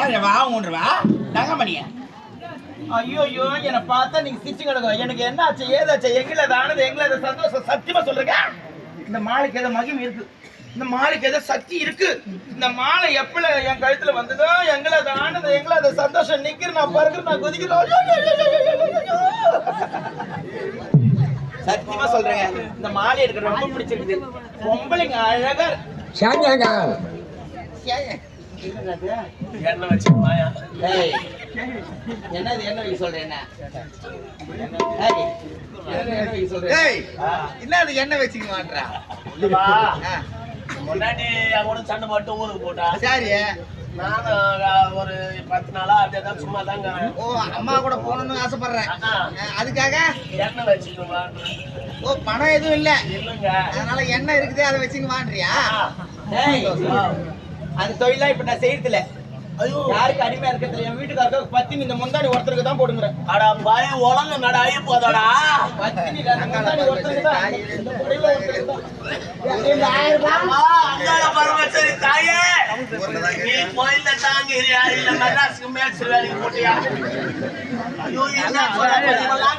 ஏன் வா உன்றவா தங்கமணிய. ஐயோ ஐயோ என்னை பார்த்தா நீங்க சிரிச்சு கிடக்கும் எனக்கு என்ன ஆச்சு ஏதாச்சு எங்களை அது சந்தோஷம் சத்தியமா சொல்றேங்க இந்த மாலைக்கு ஏதோ மகிமை இருக்கு. இந்த மாலைக்கு ஏதோ சக்தி இருக்கு. இந்த மாலை எப்பல என் கழுத்துல வந்ததோ எங்களை அது ஆனது எங்களை அது சந்தோஷம் நிக்கிற நான் பறக்குற நான் குதிக்கிறோம். சத்தியமா சொல்றேங்க. இந்த மாலை எனக்கு ரொம்ப பிடிச்சிருக்குது. பொம்பளைங்க அழகா என்ன வச்சு மாயா ஏய், என்னது என்ன வைக்க சொல்ற என்ன? ஏய், என்ன என்ன வைக்க சொல்ற ஏய் ஆ. என்ன அது எண்ணெய் வச்சுக்க மாட்டா முன்னாடி கூட சண்டை மட்டும் ஊருக்கு போட்டா. சரி. நானும் அஹ், ஒரு பத்து நாளா அப்படியே தான் சும்மா தாங்க ஓ அம்மா கூட போகணும்னு ஆசைப்படுறேன். அதுக்காக? எண்ணெய் வச்சுக்குவான் ஓ பணம் எதுவும் இல்ல. இல்லைங்க. அதனால எண்ணெய் இருக்குது அதை வச்சுக்க மாட்டியா ஏய், அந்த தொழிலா இப்ப நான் செய்யறதில்ல. யாருக்கு அடிமையா இருக்கிறது என் வீட்டுக்காரருக்கு பத்தினி இந்த முந்தாணி ஒருத்தருக்கு தான் போடுங்கிறேன். அடா பாய உலங்க நட ஐய போதாடா பத்தினி முந்தாணி ஒருத்தருக்கு தான். இந்த ஆயிரம்? ரூபாய் அம்மா, அங்காள பரமேஸ்வரி தாயே. நீ கோயில்ல தாங்கிறியா? இல்ல மெட்ராஸுக்கு மேட்ச் வேலைக்கு போட்டியா? ஐயோ என்ன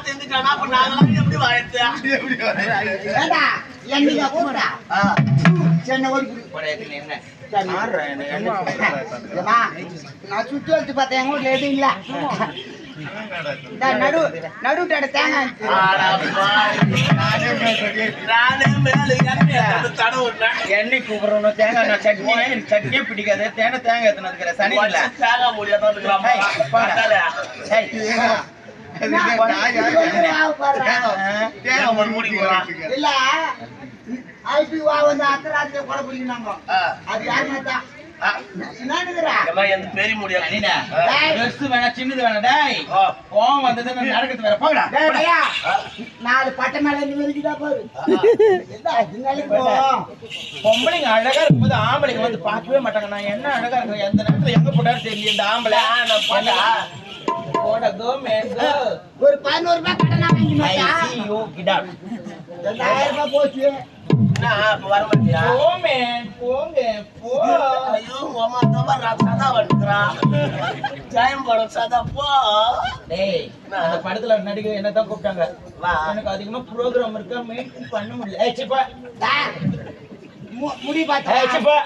தெரிஞ்சுக்கானா அப்ப நாங்களாம் எப்படி வாழ்த்து என்னைக்கு கூப்பிடா? சென்னை ஓடி என்ன? நான் சுத்தி வச்சு பார்த்தேன் எங்க வீட்டுல நடு நடுட்டாட தேங்காய் நானே மேல இறங்கி தடவுறேன் எண்ணெய் கூப்பிடுறோம் தேங்காய் நான் சட்னி சட்னியே பிடிக்காது. தேங்காய் தேங்காய் எத்தனை சனி இல்ல. தேங்க முடியாத. ஏய், போடா. ஏய், தேங்க மூடி போறான் இல்ல ஐபி வா வந்து அத்தராத்திரி கொலை பண்ணினாங்க அது யாருன்னா எந்த பெரிய முடியாது சின்னது வேணா, டேய். கோவம் வந்ததுன்னா நடக்கிறது வேற, பையா. நாலு பட்டை மேல இருக்குதா பாரு பொம்பளைங்க அழகா இருக்கும்போது ஆம்பளைங்க வந்து பார்க்கவே மாட்டாங்க. நான் என்ன அழகா இருக்கேன்? எந்த நேரத்துல எங்க போட்டாலும் தெரியும் இந்த ஆம்பளை. நான். போட கோ ஒரு பதினோரு ரூபாய் கடனா வாங்கி ஐ மாட்டா ரெண்டாயிரம் ரூபாய் போச்சு. என்ன இப்ப வர மாட்டியா? போ மேன் போங்க போ. ஐயோ அம்மா தப்பா நான் சதா வந்துக்கிறான் ஜெயம் படம் சதா போ. டேய் அந்த படத்துல நடிகை என்னதான் கூப்பிட்டாங்க. வா. எனக்கு அதிகமா ப்ரோக்ராம் இருக்கா மெயின்டைன் பண்ண முடியல. ஏய் சிப்பா. முடி பார்த்தா ஏய் சிப்பா.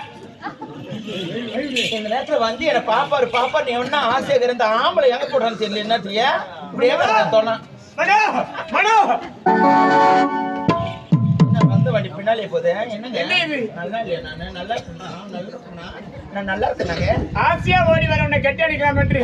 இந்த நேரத்துல வந்து என்ன பாப்பாரு பாப்பா நீ என்ன ஆசையாக இருந்த ஆம்பளை எங்க போடுறான்னு தெரியல என்னத்தியா இப்படியே வரேன் தோணா. என்ன வந்த வண்டி பின்னாலே போகுது என்னங்க? நல்லா இல்லையா நானு? நல்லா இருக்கேனா நல்லா இருக்கேனா நான் நல்லா இருக்கேனாங்க ஆசையா ஓடி வர உன்னை கட்டி அடிக்கலாம் என்று